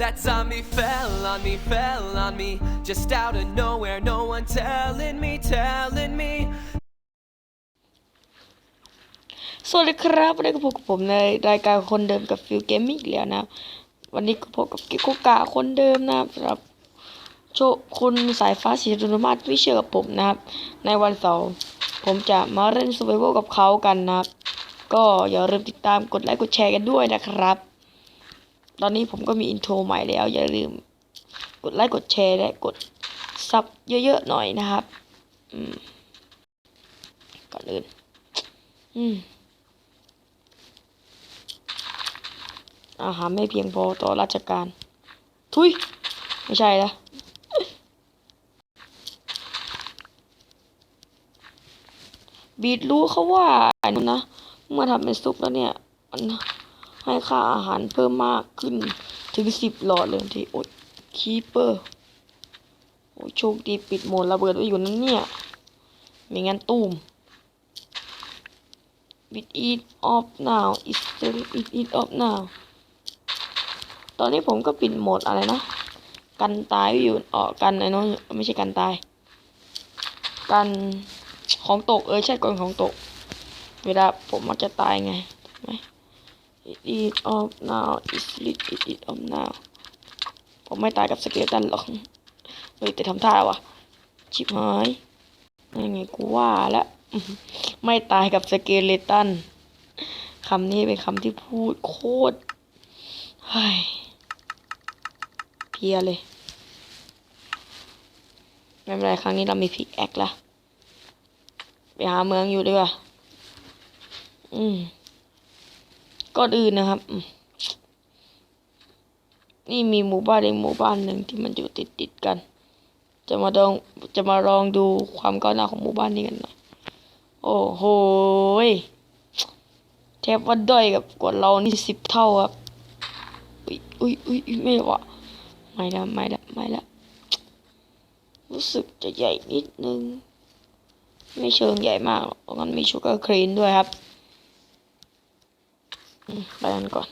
That zombie fell on me, fell on me. Just out of nowhere, no one telling me, telling me. สวัสดีครับวันนี้ก็พบกับผมในรายการคนเดิมกับฟิลเกมมิ่งอีกแล้วนะ วันนี้ก็พบกับกิโกกะคนเดิมนะครับสำหรับโชคคุณสายฟ้าสีรุนมาศวิเชื่อกับผมนะครับ ในวันเสาร์ผมจะมาเล่นซูเปอร์โกับเขากันนะครับ ก็อย่าลืมติดตามกดไลค์กดแชร์กันด้วยนะครับ ตอนนี้ผมก็มีอินโทรใหม่แล้ว อย่าลืม กดไลค์กดแชร์และกดซับเยอะๆหน่อยนะครับ อืมก่อนอื่น อืมอาหารไม่เพียงพอต่อราชการ ทุย ไม่ใช่ละบีดรู้เขาว่าอันนั้นะเมื่อทำเป็นซุปแล้วเนี่ยมัน ให้ค่าอาหารเพิ่มมากขึ้นถึงสิบหลอดเลยทีโอ๊ยคีเปอร์โอ้ยโชคดีปิดโหมดระเบิดไว้อยู่นั่นเนี่ยไม่งั้นตูม It it off now is still it it off now ตอนนี้ผมก็ปิดโหมดอะไรนะ กันตายไว้อยู่ออกกันไอ้น้องไม่ใช่กันตาย กันของตกเออใช่ก่อนของตก เวลาผมมักจะตายไงไหม it it off now it's it it it off now ผมไม่ตายกับสเกลตันหรอกเฮ้ยแต่ทำท่าวะชิบหายยังไงกูว่าล้วไม่ตายกับสเกเลตันคำนี้เป็นคำที่พูดโคตรเฮ้ยเพียเลย ไม่เป็นไรครั้งนี้เรามีพิกแอคละไปหาเมืองอยู่ดีกว่าอืม ก่อนอื่นนะครับ นี่มีหมู่บ้านเองหมู่บ้านหนึ่งที่มันอยู่ติดติดๆกัน จะมาลองจะมาลองดูความก้าวหน้าของหมู่บ้านนี้กันหน่อยโอ้โหแทบว่าด้อยกับกว่าเรานี่สิบเท่าครับอุ้ยอุ้ยอุ้ยอุ๊ยไม่วะไม่ละไม่ละไม่ละรู้สึกจะใหญ่นิดนึง ไม่เชิงใหญ่มากหรอกเพราะมันมีชูการ์ครีนด้วยครับ ไปกันก่อน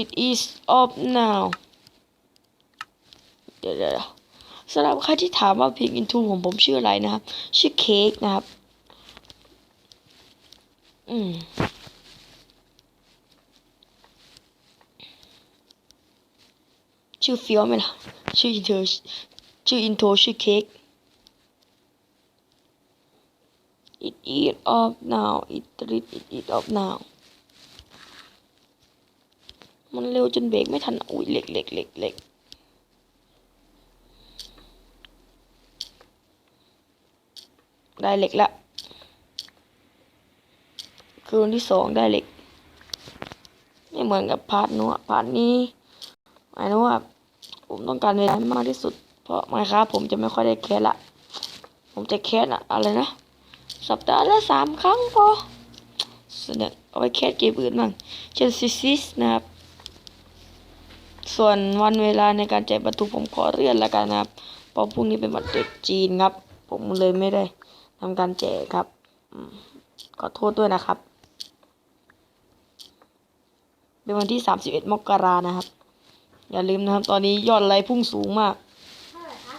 It is off now เดี๋ยวเดี๋ยวสำหรับใครที่ถามว่าเพลง Into ของผมชื่ออะไรนะครับ ชื่อเค้กนะครับ อืมชื่อเฟียวไหมล่ะ ชื่ออินโทรชื่ออินโทรชื่อเค้ก It eat up now It read It eat up now มันเร็วจนเบรกไม่ทัน อุ้ยเหล็กเหล็กเหล็กเหล็กได้เหล็กละ คืนที่สองได้เหล็ก ไม่เหมือนกับพาร์ทนู้นอะพาร์ทนี้หมายถึงว่า ผมต้องการเวลามากที่สุด เพราะไม่ครับผมจะไม่ค่อยได้แคสละ ผมจะแคสอะอะไรนะ สัปดาห์ละสามครั้งพอเสนอเอาไว้แคสเกมอื่นบ้างเช่นซิซิสนะครับ ส่วนวันเวลาในการแจกประตูผมขอเลื่อนแล้วกันนะครับเพราะพรุ่งนี้เป็นวันตรุษจีนครับ ผมเลยไม่ได้ทำการแจกครับขอโทษด้วยนะครับ เป็นวันที่ 31 มกรานะครับ อย่าลืมนะครับ ตอนนี้ยอดไลค์พุ่งสูงมากเท่าไหร่คะ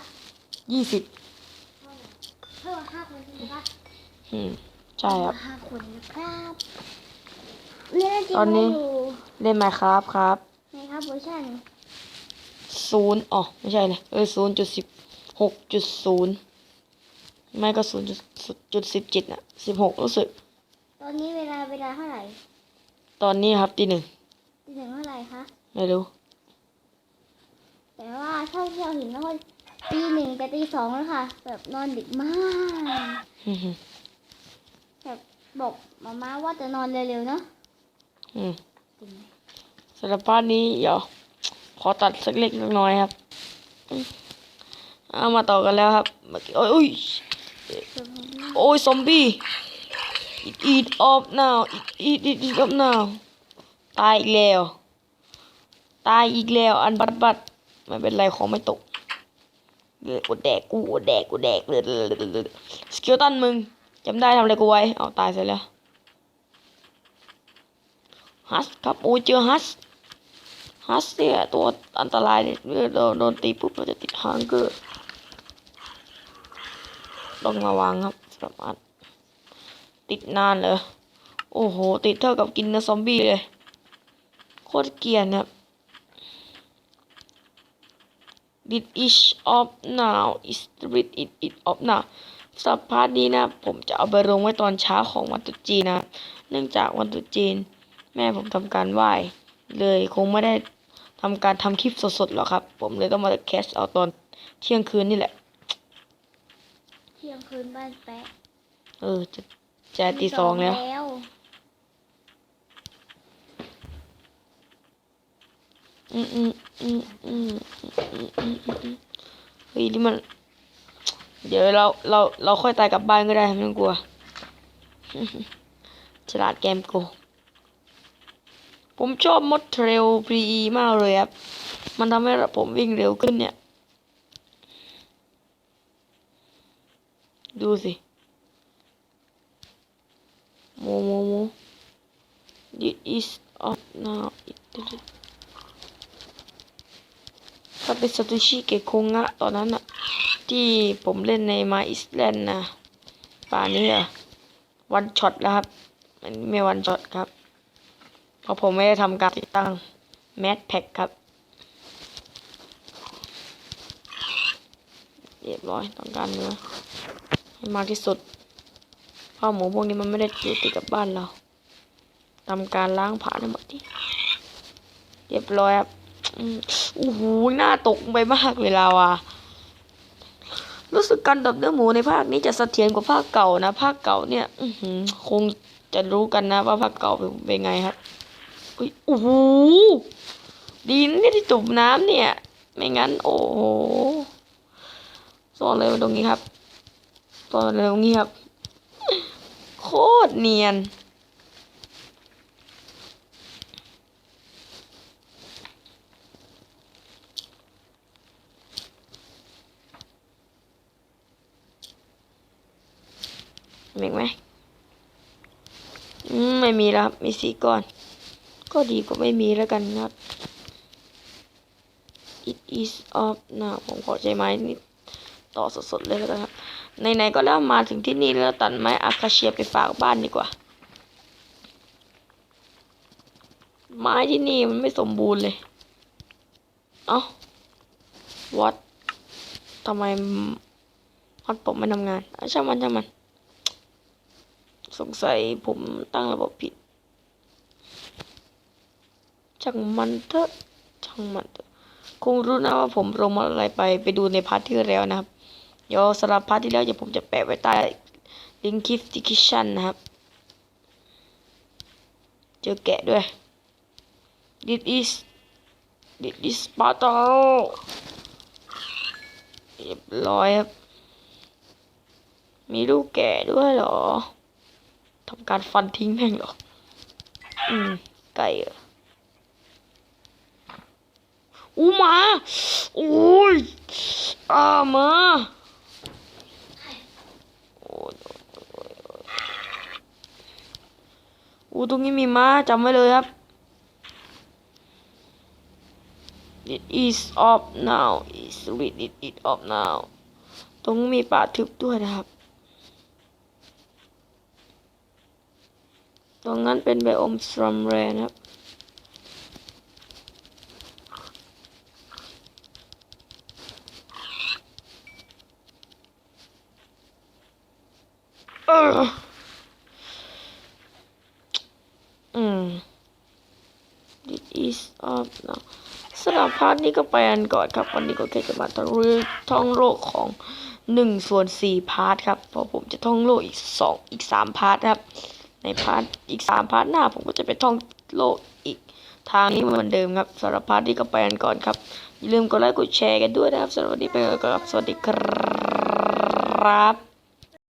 20 เพิ่มห้าคนใช่ไหมคะ อืมใช่ครับ ห้าคนนะครับเล่นจริงตอนนี้อยู่เล่นไหมครับครับในครับเวอร์ชันศูนย์อ๋อไม่ใช่เลยเออศูนย์จุดสิบหกจุดศูนย์ไม่ก็ศูนย์จุดสิบเจ็ดน่ะสิบหกรู้สึก ตอนนี้เวลาเวลาเท่าไหร่ตอนนี้ครับตีหนึ่งตีหนึ่งเท่าไหร่คะไม่รู้ แต่ว่าเท่าที่เราเห็นก็ตีหนึ่งแต่ตีสองแล้วค่ะ แบบนอนดึกมากอืมแบบบอกมาม่าว่าจะนอนเร็วๆเนาะอืมจริงไหมสำหรับพาร์ทนี้เดี๋ยวขอตัดสักเล็กน้อยครับอืมเอามาต่อกันแล้วครับเมื่อกี้โอ้ยโอ้ยเดี๋ยวผมโอ้ยซอมบี้ it eat up now it eat it eat up now ตายอีกแล้ว ตายอีกแล้ว อันบัดบัดไม่เป็นไรของไม่ตกเดือดกูแดกกูแดกกูแดกเลยสกิลตันมึง จำได้ทำอะไรกูไว้ เอาตายเสร็จแล้ว ฮัสครับโอ้ยเจอฮัส ฮัสเนี่ยตัวอันตรายเนี่ยเมื่อเราโดนตีปุ๊บเราจะติดฮังเกอร์ต้องระวังครับสำหรับอันติดนานเลย โอ้โห ติดเท่ากับกินเนื้อซอมบี้เลย โคตรเกลียนครับ Did each of now is read it it of now สัปพาร์ทนี้นะ ผมจะเอาไปลงไว้ตอนเช้าของวันตุจีนนะ เนื่องจากวันตุจีน แม่ผมทำการไหว้เลยคงไม่ได้ทำการทำคลิปสดๆหรอกครับ ผมเลยต้องมาแคสเอาตอนเที่ยงคืนนี่แหละ เที่ยงคืนบ้านแปะเออจะจะตีสองแล้วอืมอืมอืมอืมอืมอืมอืมเฮ้ยนี่มัน เดี๋ยวเราเราเราค่อยตายกลับบ้านก็ได้ไม่ต้องกลัว ฉลาดแกมโก ผมชอบมดเทรลพรีมากเลยครับ มันทำให้ผมวิ่งเร็วขึ้นเนี่ย ดูสิโมโมโม This is up now It did it ถ้าเป็นซาโตชิเกะคงะตอนนั้นอะที่ผมเล่นในมาอิสแลนด์นะป่านนี้อะวันช็อตแล้วครับอันไม่วันช็อตครับ เพราะผมไม่ได้ทำการติดตั้งแมสแพ็คครับ เรียบร้อยต้องการเนื้อให้มากที่สุดเพราะหมูพวกนี้มันไม่ได้อยู่ติดกับบ้านเราทำการล้างผ่านทั้งหมดนี่เรียบร้อยครับ โอ้โหหน้าตกไปมากเลยเราอะรู้สึกการดับเนื้อหมูในภาคนี้จะเสถียรกว่าภาคเก่านะ ภาคเก่าเนี่ยอืคงจะรู้กันนะว่าภาคเก่าเป็นไงครับอุ้ยโอ้โหดีนะเนี่ยที่ตุ่มน้ำเนี่ย ไม่งั้น โอ้โหซ่อนเลยไว้ตรงนี้ครับซ่อนเลยตรงนี้ครับ โคตรเนียน มีอีกไหมอืมไม่มีแล้วครับ มีสีก้อน ก็ดีกว่าไม่มีแล้วกันครับ it is off now ผมขอใช้ไม้นิดต่อสดๆเลยแล้วกันครับไหนๆก็แล้วมาถึงที่นี่แล้วตัดไม้อาคาเชียไปฝากบ้านดีกว่า ไม้ที่นี่มันไม่สมบูรณ์เลย เอ้า what ทำไมฮอตผมไม่ทำงานอะช่างมันช่างมัน สงสัยผมตั้งระบบผิดช่างมันเถอะช่างมันเถอะคงรู้นะว่าผมลงมาอะไรไปไปดูในพาร์ทที่แล้วนะครับ เดี๋ยวสำหรับพาร์ทที่แล้วเดี๋ยวผมจะแปะไว้ใต้ลิงก์คลิปดิคิชันนะครับ เจอแกะด้วย this is this is Sparta เรียบร้อยครับ มีลูกแกะด้วยเหรอ ทำการฟันทิ้งแม่งหรอ อืม ไก่อู้มา โอ้ยอ่ามาอู้ตรงนี้มีม้าจำไว้เลยครับ It is off now is read it it off now ตรงนี้มีป่าทึบด้วยนะครับ ตรงนั้นเป็นไบโอมสตรอมแรนะครับอออืม This is up now สำหรับพาร์ทนี้ก็ไปอันก่อนครับ วันนี้ก็แค่จะมาตะลุยท่องโลกของหนึ่งส่วนสี่พาร์ทครับ เพราะผมจะท่องโลกอีกสองอีกสามพาร์ทครับ ในพาร์ทอีกสามพาร์ทหน้า ผมก็จะไปท่องโลกอีกทางนี้เหมือนเดิมครับสำหรับพาร์ทนี้ก็ไปกันก่อนครับอย่าลืมกดไลค์กดแชร์กันด้วยนะครับสำหรับวันนี้ไปก่อนครับสวัสดีครับ